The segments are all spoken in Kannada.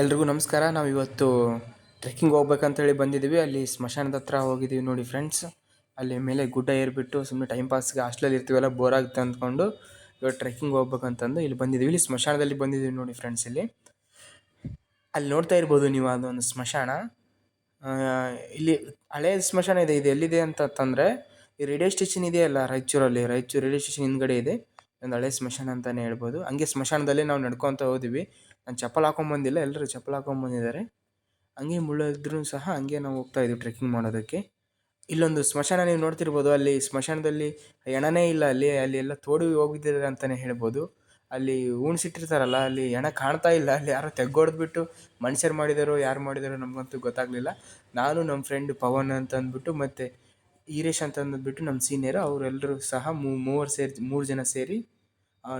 ಎಲ್ರಿಗೂ ನಮಸ್ಕಾರ. ನಾವು ಇವತ್ತು ಟ್ರೆಕ್ಕಿಂಗ್ ಹೋಗ್ಬೇಕಂತೇಳಿ ಬಂದಿದ್ದೀವಿ. ಅಲ್ಲಿ ಸ್ಮಶಾನದ ಹತ್ರ ಹೋಗಿದ್ದೀವಿ ನೋಡಿ ಫ್ರೆಂಡ್ಸ್. ಅಲ್ಲಿ ಮೇಲೆ ಗುಡ್ಡ ಏರ್ಬಿಟ್ಟು ಸುಮ್ಮನೆ ಟೈಮ್ ಪಾಸ್ಗೆ ಹಾಸ್ಟೆಲಲ್ಲಿ ಇರ್ತೀವಲ್ಲ ಬೋರ್ ಆಗುತ್ತೆ ಅಂದ್ಕೊಂಡು ಇವಾಗ ಟ್ರೆಕ್ಕಿಂಗ್ ಹೋಗ್ಬೇಕಂತಂದು ಇಲ್ಲಿ ಬಂದಿದ್ದೀವಿ. ಇಲ್ಲಿ ಸ್ಮಶಾನದಲ್ಲಿ ಬಂದಿದ್ದೀವಿ ನೋಡಿ ಫ್ರೆಂಡ್ಸ್ ಇಲ್ಲಿ. ಅಲ್ಲಿ ನೋಡ್ತಾ ಇರ್ಬೋದು ನೀವು ಅದೊಂದು ಸ್ಮಶಾನ. ಇಲ್ಲಿ ಹಳೆಯ ಸ್ಮಶಾನ ಇದೆ. ಇದು ಎಲ್ಲಿದೆ ಅಂತ ತಂದರೆ ಈ ರೇಡಿಯೋ ಸ್ಟೇಷನ್ ಇದೆಯಲ್ಲ ರಾಯಚೂರಲ್ಲಿ. ರಾಯಚೂರು ರೇಡಿಯೋ ಸ್ಟೇಷನ್ ಹಿಂದ್ಗಡೆ ಇದೆ. ಒಂದು ಹಳೆ ಸ್ಮಶಾನ ಅಂತಲೇ ಹೇಳ್ಬೋದು. ಹಂಗೆ ಸ್ಮಶಾನದಲ್ಲಿ ನಾವು ನಡ್ಕೊತ ಹೋದ್ವಿ. ನಾನು ಚಪ್ಪಲ್ ಹಾಕೊಂಡ್ ಬಂದಿಲ್ಲ ಎಲ್ಲರೂ ಚಪ್ಪಲ್ ಹಾಕೊಂಬಂದಿದ್ದಾರೆ ಹಂಗೆ ಮುಳ್ಳಿದ್ರೂ ಸಹ ಹಂಗೆ ನಾವು ಹೋಗ್ತಾ ಇದ್ವಿ ಟ್ರೆಕ್ಕಿಂಗ್ ಮಾಡೋದಕ್ಕೆ. ಇಲ್ಲೊಂದು ಸ್ಮಶಾನ ನೀವು ನೋಡ್ತಿರ್ಬೋದು, ಅಲ್ಲಿ ಸ್ಮಶಾನದಲ್ಲಿ ಹೆಣನೇ ಇಲ್ಲ, ಅಲ್ಲಿ ಅಲ್ಲಿ ಎಲ್ಲ ತೋಡಿ ಹೋಗಿದ್ದಾರೆ ಅಂತಲೇ ಹೇಳ್ಬೋದು. ಅಲ್ಲಿ ಉಣ್ಸಿಟ್ಟಿರ್ತಾರಲ್ಲ ಅಲ್ಲಿ ಹೆಣ ಕಾಣ್ತಾ ಇಲ್ಲ, ಅಲ್ಲಿ ಯಾರೋ ತೆಗ್ಗೊಡ್ದ್ಬಿಟ್ಟು ಮನುಷ್ಯರು ಮಾಡಿದಾರೋ, ಯಾರು ಮಾಡಿದಾರೋ ನಮಗಂತೂ ಗೊತ್ತಾಗಲಿಲ್ಲ. ನಾನು ನಮ್ಮ ಫ್ರೆಂಡ್ ಪವನ್ ಅಂತ ಅಂದ್ಬಿಟ್ಟು ಮತ್ತು ಈರೇಶ್ ಅಂತ ಅಂದ್ಬಿಟ್ಟು ನಮ್ಮ ಸೀನಿಯರ್ ಅವರೆಲ್ಲರೂ ಸಹ ಮೂವರು ಸೇರಿ, ಮೂರು ಜನ ಸೇರಿ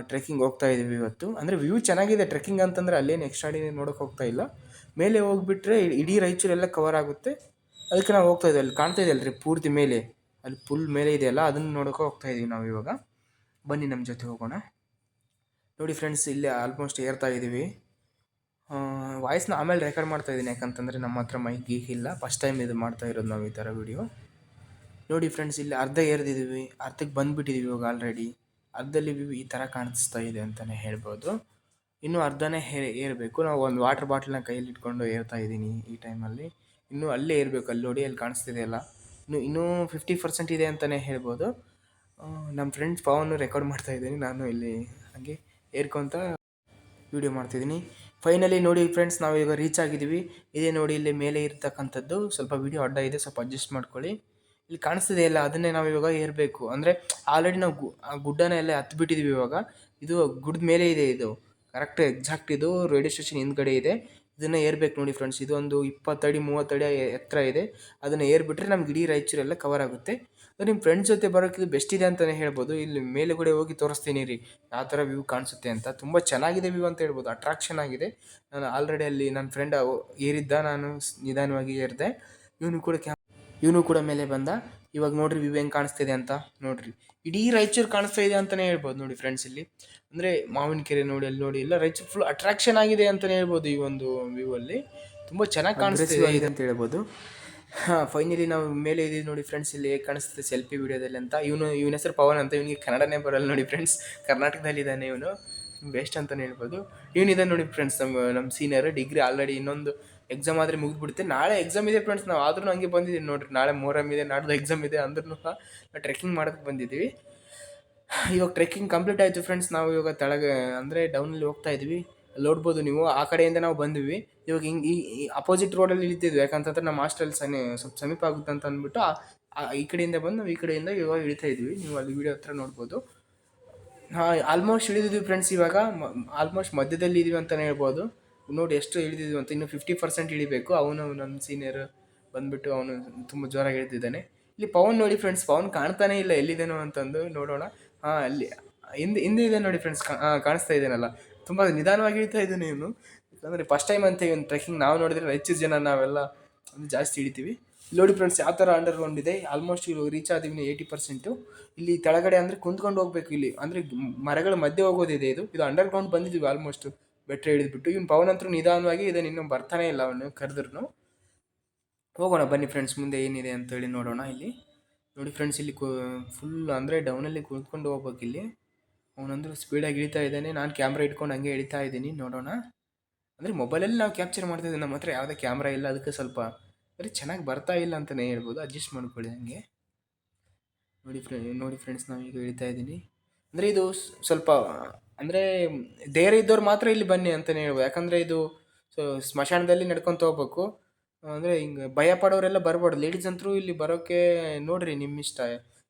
ಟ್ರೆಕ್ಕಿಂಗ್ ಹೋಗ್ತಾ ಇದ್ದೀವಿ ಇವತ್ತು. ಅಂದರೆ ವ್ಯೂ ಚೆನ್ನಾಗಿದೆ. ಟ್ರೆಕ್ಕಿಂಗ್ ಅಂತಂದರೆ ಅಲ್ಲೇನು ಎಕ್ಸ್ಟ್ರಾಡಿನರಿ ನೋಡೋಕೆ ಹೋಗ್ತಾ ಇಲ್ಲ. ಮೇಲೆ ಹೋಗ್ಬಿಟ್ರೆ ಇಡೀ ರಾಯಚೂರೆಲ್ಲ ಕವರ್ ಆಗುತ್ತೆ. ಅದಕ್ಕೆ ನಾವು ಹೋಗ್ತಾ ಇದ್ದೀವಿ ಅಲ್ಲಿ ಕಾಣ್ತಾ ಇದೆ ಅಲ್ರಿ ಪೂರ್ತಿ ಮೇಲೆ. ಅಲ್ಲಿ ಫುಲ್ ಮೇಲೆ ಇದೆಯಲ್ಲ ಅದನ್ನು ನೋಡೋಕೆ ಹೋಗ್ತಾ ಇದ್ದೀವಿ ನಾವು ಇವಾಗ. ಬನ್ನಿ ನಮ್ಮ ಜೊತೆ ಹೋಗೋಣ. ನೋಡಿ ಫ್ರೆಂಡ್ಸ್ ಇಲ್ಲೇ ಆಲ್ಮೋಸ್ಟ್ ಏರ್ತಾ ಇದ್ದೀವಿ. ವಾಯ್ಸ್ನ ಆಮೇಲೆ ರೆಕಾರ್ಡ್ ಮಾಡ್ತಾ ಇದ್ದೀನಿ ಯಾಕಂತಂದರೆ ನಮ್ಮ ಹತ್ರ ಮೈಕ್ ಗೀಕ್ ಇಲ್ಲ. ಫಸ್ಟ್ ಟೈಮ್ ಇದು ಮಾಡ್ತಾ ಇರೋದು ನಾವು ಈ ಥರ ವಿಡಿಯೋ ನೋಡಿ ಫ್ರೆಂಡ್ಸ್ ಇಲ್ಲಿ ಅರ್ಧ ಏರ್ದಿದ್ದೀವಿ ಅರ್ಧಕ್ಕೆ ಬಂದುಬಿಟ್ಟಿದ್ದೀವಿ ಇವಾಗ ಆಲ್ರೆಡಿ ಅರ್ಧದಲ್ಲಿ ವ್ಯೂ ಈ ಥರ ಕಾಣಿಸ್ತಾ ಇದೆ ಅಂತಲೇ ಹೇಳ್ಬೋದು. ಇನ್ನೂ ಅರ್ಧನೇ ಹೇ ಏರಬೇಕು. ನಾವು ಒಂದು ವಾಟರ್ ಬಾಟ್ಲನ್ನ ಕೈಯಲ್ಲಿ ಇಟ್ಕೊಂಡು ಏರ್ತಾ ಇದ್ದೀನಿ ಈ ಟೈಮಲ್ಲಿ ಇನ್ನೂ ಅಲ್ಲೇ ಏರಬೇಕು, ಅಲ್ಲಿ ನೋಡಿ, ಅಲ್ಲಿ ಕಾಣಿಸ್ತಿದೆ ಅಲ್ಲ ಇನ್ನು, ಇನ್ನೂ ಫಿಫ್ಟಿ ಪರ್ಸೆಂಟ್ ಇದೆ ಅಂತಲೇ ಹೇಳ್ಬೋದು. ನಮ್ಮ ಫ್ರೆಂಡ್ಸ್ ಪವನ್ ರೆಕಾರ್ಡ್ ಮಾಡ್ತಾ ಇದ್ದೀನಿ. ನಾನು ಇಲ್ಲಿ ಹಾಗೆ ಏರ್ಕೊಂತ ವಿಡಿಯೋ ಮಾಡ್ತಿದ್ದೀನಿ ಫೈನಲಿ ನೋಡಿ ಫ್ರೆಂಡ್ಸ್ ನಾವು ಈಗ ರೀಚ್ ಆಗಿದ್ದೀವಿ. ಇದೇ ನೋಡಿ, ಇಲ್ಲಿ ಮೇಲೆ ಇರ್ತಕ್ಕಂಥದ್ದು. ಸ್ವಲ್ಪ ವಿಡಿಯೋ ಅಡ್ಡ ಇದೆ, ಸ್ವಲ್ಪ ಅಡ್ಜಸ್ಟ್ ಮಾಡ್ಕೊಳ್ಳಿ. ಇಲ್ಲಿ ಕಾಣಿಸ್ತಿದೆ ಅಲ್ಲ, ಅದನ್ನೇ ನಾವು ಇವಾಗ ಏರಬೇಕು. ಅಂದರೆ ಆಲ್ರೆಡಿ ನಾವು ಗು, ಆ ಗುಡ್ಡನ ಎಲ್ಲ ಹತ್ಬಿಟ್ಟಿದ್ದೀವಿ ಇವಾಗ. ಇದು ಗುಡ್ಡದ ಮೇಲೆ ಇದೆ ಇದು. ಕರೆಕ್ಟ್ ಎಕ್ಸಾಕ್ಟ್ ಇದು ರೇಡಿಯೋ ಸ್ಟೇಷನ್ ಹಿಂದ್ಗಡೆ ಇದೆ. ಇದನ್ನು ಏರ್ಬೇಕು ನೋಡಿ ಫ್ರೆಂಡ್ಸ್ ಇದೊಂದು ಇಪ್ಪತ್ತಡಿ ಮೂವತ್ತಡಿ ಎತ್ತರ ಇದೆ. ಅದನ್ನು ಏರ್ಬಿಟ್ರೆ ನಮ್ಗೆ ಇಡೀ ರಾಯಚೂರೆಲ್ಲ ಕವರ್ ಆಗುತ್ತೆ. ಅದು ನಿಮ್ಮ ಫ್ರೆಂಡ್ಸ್ ಜೊತೆ ಬರೋಕ್ಕೆ ಇದು ಬೆಸ್ಟ್ ಇದೆ ಅಂತಲೇ ಹೇಳ್ಬೋದು. ಇಲ್ಲಿ ಮೇಲುಗಡೆ ಹೋಗಿ ತೋರಿಸ್ತೀನಿ ರೀ. ಯಾವ ಥರ ವ್ಯೂ ಕಾಣಿಸುತ್ತೆ ಅಂತ. ತುಂಬ ಚೆನ್ನಾಗಿದೆ ವ್ಯೂ ಅಂತ ಹೇಳ್ಬೋದು. ಅಟ್ರಾಕ್ಷನ್ ಆಗಿದೆ. ನಾನು ಆಲ್ರೆಡಿ ಅಲ್ಲಿ ನನ್ನ ಫ್ರೆಂಡ್ ಏರಿದ್ದ, ನಾನು ನಿಧಾನವಾಗಿ ಏರಿದೆ. ಇವನು ಕೂಡ ಇವನು ಕೂಡ ಮೇಲೆ ಬಂದ. ಇವಾಗ ನೋಡ್ರಿ ವ್ಯೂ ಹೆಂಗೆ ಕಾಣಿಸ್ತಿದೆ ಅಂತ ನೋಡ್ರಿ. ಇಡೀ ರಾಯಚೂರು ಕಾಣಿಸ್ತಾ ಇದೆ ಅಂತಲೇ ಹೇಳ್ಬೋದು ನೋಡಿ ಫ್ರೆಂಡ್ಸ್ ಇಲ್ಲಿ. ಅಂದರೆ ಮಾವಿನಕೆರೆ ನೋಡಿ ಅಲ್ಲಿ ನೋಡಿ ಎಲ್ಲ ರಾಯಚೂರು ಫುಲ್ ಅಟ್ರಾಕ್ಷನ್ ಆಗಿದೆ ಅಂತಲೇ ಹೇಳ್ಬೋದು ಈ ಒಂದು ವ್ಯೂ ಅಲ್ಲಿ. ತುಂಬ ಚೆನ್ನಾಗಿ ಕಾಣಿಸ್ತಿದೆ. ಇದೆ ಅಂತ ಹೇಳ್ಬೋದು. ಹಾಂ ಫೈನಲಿ ನಾವು ಮೇಲೆ ಇದೀವಿ ನೋಡಿ ಫ್ರೆಂಡ್ಸ್ ಇಲ್ಲಿ ಹೇಗೆ ಕಾಣಿಸ್ತದೆ ಸೆಲ್ಫಿ ವಿಡಿಯೋದಲ್ಲಿ ಅಂತ. ಇವನು ಇವನ ಹೆಸರು ಪವನ್ ಅಂತ ಇವನಿಗೆ ಕನ್ನಡನೇ ಬರಲ್ಲ ನೋಡಿ ಫ್ರೆಂಡ್ಸ್ ಕರ್ನಾಟಕದಲ್ಲಿ ಇದ್ದಾನೆ ಇವನು. ಬೆಸ್ಟ್ ಅಂತಲೇ ಹೇಳ್ಬೋದು. ಇವನಿದ್ದಾನೆ ನೋಡಿ ಫ್ರೆಂಡ್ಸ್ ನಮ್ಮ ನಮ್ಮ ಸೀನಿಯರ್ ಡಿಗ್ರಿ ಆಲ್ರೆಡಿ ಇನ್ನೊಂದು ಎಕ್ಸಾಮ್ ಆದರೆ ಮುಗಿದ್ಬಿಡುತ್ತೆ. ನಾಳೆ ಎಕ್ಸಾಮ್ ಇದೆ ಫ್ರೆಂಡ್ಸ್ ನಾವು ಆದ್ರೂ ಹಂಗೆ ಬಂದಿದ್ದೀವಿ ನೋಡಿರಿ. ನಾಳೆ ಮೊಹರಮ್ ಇದೆ, ನಾಡ್ದು ಎಕ್ಸಾಮ್ ಇದೆ ಅಂದ್ರೂ ಸಹ ನಾವು ಟ್ರೆಕ್ಕಿಂಗ್ ಮಾಡೋಕ್ಕೆ ಬಂದಿದ್ದೀವಿ ಇವಾಗ ಟ್ರೆಕ್ಕಿಂಗ್ ಕಂಪ್ಲೀಟ್ ಆಯಿತು ಫ್ರೆಂಡ್ಸ್ ನಾವು ಇವಾಗ ತೆಳಗೆ, ಅಂದರೆ ಡೌನಲ್ಲಿ ಹೋಗ್ತಾ ಇದ್ವಿ. ನೋಡ್ಬೋದು ನೀವು, ಆ ಕಡೆಯಿಂದ ನಾವು ಬಂದ್ವಿ. ಇವಾಗ ಹಿಂಗೆ ಈ ಅಪೋಸಿಟ್ ರೋಡಲ್ಲಿ ಇಳಿತಿದ್ವಿ. ಯಾಕಂತಂದ್ರೆ ನಮ್ಮ ಹಾಸ್ಟೆಲ್ ಸನಿ, ಸ್ವಲ್ಪ ಸಮೀಪ ಆಗುತ್ತೆ ಅಂತ ಅಂದ್ಬಿಟ್ಟು ಈ ಕಡೆಯಿಂದ ಬಂದು ನಾವು ಈ ಕಡೆಯಿಂದ ಇವಾಗ ಇಳಿತಾ ಇದ್ವಿ. ನೀವು ಅಲ್ಲಿ ವಿಡಿಯೋ ಹತ್ರ ನೋಡ್ಬೋದು. ಹಾಂ ಆಲ್ಮೋಸ್ಟ್ ಇಳಿದಿದ್ವಿ ಫ್ರೆಂಡ್ಸ್ ಇವಾಗ. ಆಲ್ಮೋಸ್ಟ್ ಮಧ್ಯದಲ್ಲಿ ಇದೀವಿ ಅಂತಲೇ ಹೇಳ್ಬೋದು. ನೋಡಿ ಎಷ್ಟು ಇಳಿದಿದ್ವಿ ಅಂತ ಇನ್ನು ಫಿಫ್ಟಿ ಪರ್ಸೆಂಟ್ ಇಳಿಬೇಕು. ಅವನು ನಮ್ಮ ಸೀನಿಯರ್ ಬಂದ್ಬಿಟ್ಟು ಅವನು ತುಂಬ ಜೋರಾಗಿ ಇಳಿದಿದ್ದಾನೆ. ಇಲ್ಲಿ ಪವನ್ ನೋಡಿ ಫ್ರೆಂಡ್ಸ್ ಪವನ್ ಕಾಣ್ತಾನೆ ಇಲ್ಲ ಎಲ್ಲಿದ್ದೇನೋ ಅಂತಂದು ನೋಡೋಣ. ಹಾಂ, ಅಲ್ಲಿ ಹಿಂದೆ ಹಿಂದೆ ಇದೆ ನೋಡಿ ಫ್ರೆಂಡ್ಸ್ ಕಾಣಿಸ್ತಾ ಇದ್ದೇನಲ್ಲ ತುಂಬ ನಿಧಾನವಾಗಿ ಇಳಿತಾ ಇದ್ದಾನೆ ಇವನು. ಯಾಕಂದರೆ ಫಸ್ಟ್ ಟೈಮ್ ಅಂತ ಇವನು ಟ್ರೆಕ್ಕಿಂಗ್ ನಾವು ನೋಡಿದ್ರೆ ಹೆಚ್ಚು ಜನ ನಾವೆಲ್ಲ ಜಾಸ್ತಿ ಇಳಿತೀವಿ. ನೋಡಿ ಫ್ರೆಂಡ್ಸ್ ಯಾವ ಥರ ಅಂಡರ್ ಗ್ರೌಂಡ್ ಇದೆ. ಆಲ್ಮೋಸ್ಟ್ ಇಲ್ಲಿ ರೀಚ್ ಆದಿವಿ ಏಯ್ಟಿ ಪರ್ಸೆಂಟು ಇಲ್ಲಿ ತೆಳಗಡೆ ಅಂದರೆ ಕುಂತ್ಕೊಂಡು ಹೋಗ್ಬೇಕು ಇಲ್ಲಿ. ಅಂದರೆ ಮರಗಳ ಮಧ್ಯೆ ಹೋಗೋದಿದೆ ಇದು. ಇದು ಅಂಡರ್ಗ್ರೌಂಡ್ ಬಂದಿದ್ದೀವಿ ಆಲ್ಮೋಸ್ಟ್ ಬೆಟ್ಟ ಹಿಡಿದ್ಬಿಟ್ಟು, ಇವ್ನು ಪವನ್ ಅಂತೂ ನಿಧಾನವಾಗಿ ಇದನ್ನು ಇನ್ನೂ ಬರ್ತಾನೆ ಇಲ್ಲ ಅವನು ಕರೆದ್ರು ಹೋಗೋಣ, ಬನ್ನಿ ಫ್ರೆಂಡ್ಸ್ ಮುಂದೆ ಏನಿದೆ ಅಂತೇಳಿ ನೋಡೋಣ ಇಲ್ಲಿ. ನೋಡಿ ಫ್ರೆಂಡ್ಸ್ ಇಲ್ಲಿ ಫುಲ್ ಅಂದರೆ ಡೌನಲ್ಲಿ ಕುತ್ಕೊಂಡು ಹೋಗ್ಬೇಕು ಇಲ್ಲಿ. ಅವನಂದ್ರೆ ಸ್ಪೀಡಾಗಿ ಇಳಿತಾ ಇದ್ದಾನೆ. ನಾನು ಕ್ಯಾಮ್ರಾ ಇಟ್ಕೊಂಡು ಹಂಗೆ ಇಳಿತಾ ಇದ್ದೀನಿ, ನೋಡೋಣ. ಅಂದರೆ ಮೊಬೈಲಲ್ಲಿ ನಾವು ಕ್ಯಾಪ್ಚರ್ ಮಾಡ್ತಾ ಇದ್ದೀವಿ, ನಮ್ಮ ಹತ್ರ ಯಾವುದೇ ಕ್ಯಾಮ್ರಾ ಇಲ್ಲ, ಅದಕ್ಕೆ ಸ್ವಲ್ಪ ಅಂದರೆ ಚೆನ್ನಾಗಿ ಬರ್ತಾ ಇಲ್ಲ ಅಂತಲೇ ಹೇಳ್ಬೋದು. ಅಡ್ಜಸ್ಟ್ ಮಾಡ್ಕೊಳ್ಳಿ ಹಂಗೆ. ನೋಡಿ ಫ್ರೆ ನೋಡಿ ಫ್ರೆಂಡ್ಸ್ ನಾವೀಗ ಇಳಿತಾ ಇದ್ದೀನಿ. ಅಂದರೆ ಇದು ಸ್ವಲ್ಪ ಅಂದರೆ ಧೈರ್ಯ ಇದ್ದವ್ರು ಮಾತ್ರ ಇಲ್ಲಿ ಬನ್ನಿ ಅಂತಲೇ ಹೇಳ್ಬೋದು. ಯಾಕಂದರೆ ಇದು ಸ್ಮಶಾನದಲ್ಲಿ ನಡ್ಕೊತ ಹೋಗ್ಬೇಕು. ಅಂದರೆ ಹಿಂಗೆ ಭಯ ಪಡೋರೆಲ್ಲ ಬರ್ಬಾರ್ದು ಲೇಡೀಸ್ ಅಂತರೂ ಇಲ್ಲಿ ಬರೋಕ್ಕೆ ನೋಡ್ರಿ ನಿಮ್ಮ ಇಷ್ಟ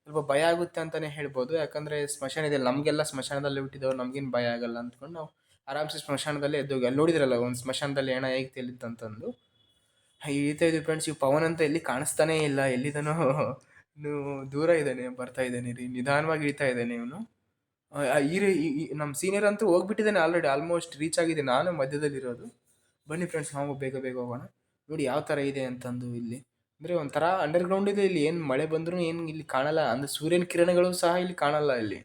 ಸ್ವಲ್ಪ ಭಯ ಆಗುತ್ತೆ ಅಂತಲೇ ಹೇಳ್ಬೋದು. ಯಾಕಂದರೆ ಸ್ಮಶಾನ ಇದೆ ನಮಗೆಲ್ಲ ಸ್ಮಶಾನದಲ್ಲಿ ಹುಟ್ಟಿದವ್ರು, ನಮಗೇನು ಭಯ ಆಗಲ್ಲ ಅಂದ್ಕೊಂಡು ನಾವು ಆರಾಮ್ಸೆ ಸ್ಮಶಾನದಲ್ಲಿ ಎದ್ದೋಗಿ ಅಲ್ಲಿ ನೋಡಿದ್ರಲ್ಲ, ಒಂದು ಸ್ಮಶಾನದಲ್ಲಿ ಹೆಣ ಹೇಗೆ ತೇಲಿತ್ತಂತಂದು. ರೀತಿ ಇದ್ವಿ ಫ್ರೆಂಡ್ಸ್ ಇವ್ ಪವನ್ ಅಂತ ಎಲ್ಲಿ ಕಾಣಿಸ್ತಾನೇ ಇಲ್ಲ. ಎಲ್ಲಿದ್ದಾನೋ ದೂರ ಇದ್ದಾನೆ, ಬರ್ತಾ ಇದ್ದಾನೆ ರೀ ನಿಧಾನವಾಗಿ ಇಳಿತಾ ಇದ್ದಾನೆ ಇವನು. ಈ ನಮ್ಮ ಸೀನಿಯರ್ ಅಂತೂ ಹೋಗ್ಬಿಟ್ಟಿದ್ದಾನೆ ಆಲ್ರೆಡಿ ಆಲ್ಮೋಸ್ಟ್ ರೀಚ್ ಆಗಿದೆ. ನಾನು ಮಧ್ಯದಲ್ಲಿರೋದು. ಬನ್ನಿ ಫ್ರೆಂಡ್ಸ್ ನಾವು ಬೇಗ ಬೇಗ ಹೋಗೋಣ. ನೋಡಿ ಯಾವ ಥರ ಇದೆ ಅಂತಂದು ಇಲ್ಲಿ. ಅಂದರೆ ಒಂಥರ ಅಂಡರ್ಗ್ರೌಂಡ್ ಇದೆ ಇಲ್ಲಿ. ಏನು ಮಳೆ ಬಂದರೂ ಏನು ಇಲ್ಲಿ ಕಾಣಲ್ಲ. ಅಂದರೆ ಸೂರ್ಯನ ಕಿರಣಗಳು ಸಹ ಇಲ್ಲಿ ಕಾಣಲ್ಲ ಇಲ್ಲಿ.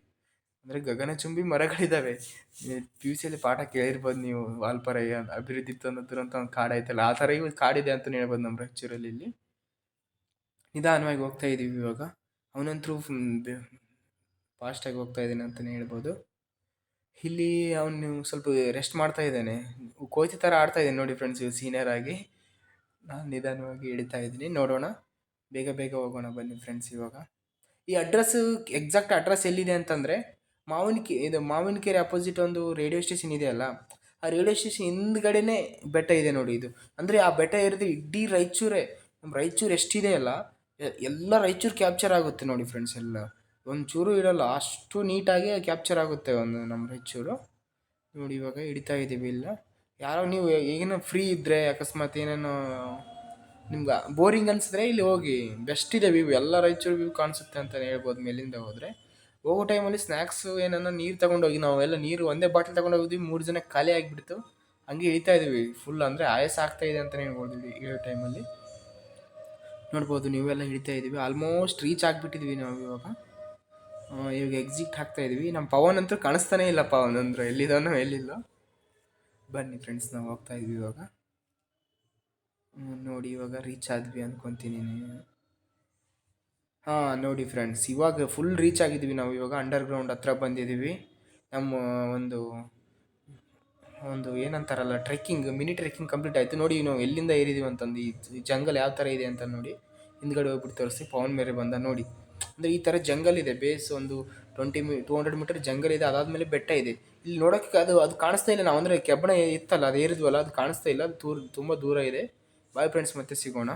ಅಂದರೆ ಗಗನಚುಂಬಿ ಮರಗಳಿದ್ದಾವೆ ಪಿ ಯು ಸಿಯಲ್ಲಿ ಪಾಠ ಕೇಳಿರ್ಬೋದು ನೀವು, ವಾಲ್ಪರಯ್ಯ ಅಭಿವೃದ್ಧಿ ಅಂತ ಒಂದು ಕಾಡು ಐತಲ್ಲ. ಆ ಥರ ಇವಾಗ ಕಾಡಿದೆ ಅಂತಲೇ ಹೇಳ್ಬೋದು ನಮ್ಮ ರಾಯಚೂರಲ್ಲಿ ಇಲ್ಲಿ ನಿಧಾನವಾಗಿ ಹೋಗ್ತಾ ಇದ್ದೀವಿ ಇವಾಗ. ಅವನಂತರೂ ಫಾಸ್ಟಾಗಿ ಹೋಗ್ತಾ ಇದ್ದೀನಿ ಅಂತಲೇ ಹೇಳ್ಬೋದು. ಇಲ್ಲಿ ಅವನು ಸ್ವಲ್ಪ ರೆಸ್ಟ್ ಮಾಡ್ತಾ ಇದ್ದಾನೆ. ಕೋತಿ ಥರ ಆಡ್ತಾ ಇದ್ದಾನೆ ನೋಡಿ ಫ್ರೆಂಡ್ಸ್ ಇವ್ರು ಸೀನಿಯರ್ ಆಗಿ. ನಾನು ನಿಧಾನವಾಗಿ ಇಳಿತಾ ಇದ್ದೀನಿ. ನೋಡೋಣ. ಬೇಗ ಬೇಗ ಹೋಗೋಣ ಬನ್ನಿ ಫ್ರೆಂಡ್ಸ್ ಇವಾಗ. ಈ ಅಡ್ರೆಸ್ಸು ಎಕ್ಸಾಕ್ಟ್ ಅಡ್ರೆಸ್ ಎಲ್ಲಿದೆ ಅಂತಂದರೆ ಮಾವಿನಕೆ, ಇದು ಮಾವಿನಕೆರೆ ಅಪೋಸಿಟ್ ಒಂದು ರೇಡಿಯೋ ಸ್ಟೇಷನ್ ಇದೆಯಲ್ಲ ಆ ರೇಡಿಯೋ ಸ್ಟೇಷನ್ ಹಿಂದ್ಗಡೆನೇ ಬೆಟ್ಟ ಇದೆ ನೋಡಿ ಇದು. ಅಂದರೆ ಆ ಬೆಟ್ಟ ಇರೋದು ಇಡೀ ರಾಯಚೂರೇ. ನಮ್ಮ ರಾಯಚೂರು ಎಷ್ಟಿದೆ ಅಲ್ಲ? ಎಲ್ಲ ರಾಯಚೂರು ಕ್ಯಾಪ್ಚರ್ ಆಗುತ್ತೆ ನೋಡಿ ಫ್ರೆಂಡ್ಸ್ ಎಲ್ಲ. ಒಂದು ಇಡಲ್ಲ, ಅಷ್ಟು ನೀಟಾಗಿ ಕ್ಯಾಪ್ಚರ್ ಆಗುತ್ತೆ ಒಂದು ನಮ್ಮ ರಾಯಚೂರು ನೋಡಿ ಇವಾಗ ಹಿಡಿತಾ ಇದ್ದೀವಿ ಇಲ್ಲ. ಯಾರೋ ನೀವು ಏನೋ ಫ್ರೀ ಇದ್ದರೆ ಅಕಸ್ಮಾತ್ ಏನೇನೋ ನಿಮ್ಗೆ ಬೋರಿಂಗ್ ಅನಿಸಿದ್ರೆ ಇಲ್ಲಿ ಹೋಗಿ. ಬೆಸ್ಟ್ ಇದೆ ವ್ಯೂ ಎಲ್ಲ ರಾಯಚೂರು ವ್ಯೂ ಕಾಣಿಸುತ್ತೆ ಅಂತಲೇ ಹೇಳ್ಬೋದು ಮೇಲಿಂದ ಹೋದರೆ. ಹೋಗೋ ಟೈಮಲ್ಲಿ ಸ್ನ್ಯಾಕ್ಸು ಏನನ್ನ ನೀರು ತಗೊಂಡೋಗಿ, ನಾವೆಲ್ಲ ನೀರು ಒಂದೇ ಬಾಟಲ್ ತೊಗೊಂಡೋಗಿದ್ವಿ, ಮೂರು ಜನ ಖಾಲಿ ಆಗಿಬಿಡ್ತು. ಹಂಗೆ ಇಳಿತಾ ಇದ್ದೀವಿ ಫುಲ್ ಅಂದರೆ ಆಯಾಸ ಆಗ್ತಾ ಇದೆ ಅಂತಲೇ ಹೇಳ್ಬೋದು ಇಳಿಯೋ ಟೈಮಲ್ಲಿ ನೋಡ್ಬೋದು, ನೀವೆಲ್ಲ ಹಿಡಿತಾ ಇದ್ದೀವಿ. ಆಲ್ಮೋಸ್ಟ್ ರೀಚ್ ಆಗಿಬಿಟ್ಟಿದ್ವಿ ನಾವು ಇವಾಗ. ಇವಾಗ ಎಕ್ಸಿಟ್ ಹಾಕ್ತಾ ಇದೀವಿ. ನಮ್ಮ ಪವನ್ ಅಂತೂ ಕಾಣಿಸ್ತಾನೆ ಇಲ್ಲ ಪವನ್ ಅಂದ್ರೆ. ಎಲ್ಲಿದ್ದಾನೋ ಎಲ್ಲಿಲ್ಲ. ಬನ್ನಿ ಫ್ರೆಂಡ್ಸ್ ನಾವು ಹೋಗ್ತಾ ಇದ್ವಿ ಇವಾಗ. ನೋಡಿ ಇವಾಗ ರೀಚ್ ಆದ್ವಿ ಅನ್ಕೊಂತೀನಿ ಹಾಂ, ನೋಡಿ ಫ್ರೆಂಡ್ಸ್ ಇವಾಗ ಫುಲ್ ರೀಚ್ ಆಗಿದ್ವಿ ನಾವು ಇವಾಗ ಅಂಡರ್ ಗ್ರೌಂಡ್ ಹತ್ರ ಬಂದಿದ್ದೀವಿ ನಮ್ಮ ಒಂದು ಒಂದು ಏನಂತಾರಲ್ಲ ಟ್ರೆಕ್ಕಿಂಗ್ ಮಿನಿ ಟ್ರೆಕ್ಕಿಂಗ್ ಕಂಪ್ಲೀಟ್ ಆಯಿತು. ನೋಡಿ ನಾವು ಎಲ್ಲಿಂದ ಏರಿದೀವಿ ಅಂತಂದು, ಈ ಜಂಗಲ್ ಯಾವ ಥರ ಇದೆ ಅಂತ ನೋಡಿ ಹಿಂದ್ಗಡೆ ಹೋಗ್ಬಿಟ್ಟು ತೋರಿಸಿ. ಪವನ್ ಮೇರೆ ಬಂದ ನೋಡಿ. ಅಂದರೆ ಈ ಥರ ಜಂಗಲ್ ಇದೆ. ಬೇಸ್ ಒಂದು ಟ್ವೆಂಟಿ ಮೀ ಟೂ ಹಂಡ್ರೆಡ್ ಮೀಟರ್ ಜಂಗಲ್ ಇದೆ. ಅದಾದಮೇಲೆ ಬೆಟ್ಟ ಇದೆ. ಇಲ್ಲಿ ನೋಡೋಕ್ಕೆ ಅದು ಅದು ಕಾಣಿಸ್ತಾ ಇಲ್ಲ. ನಾವು ಅಂದರೆ ಕೆಬ್ಬಣ ಇತ್ತಲ್ಲ, ಅದು ಏರಿದ್ವಲ್ಲ, ಅದು ಕಾಣಿಸ್ತಾ ಇಲ್ಲ. ಅದು ದೂರ, ತುಂಬ ದೂರ ಇದೆ. ಬಾಯ್ ಫ್ರೆಂಡ್ಸ್ ಮತ್ತೆ ಸಿಗೋಣ.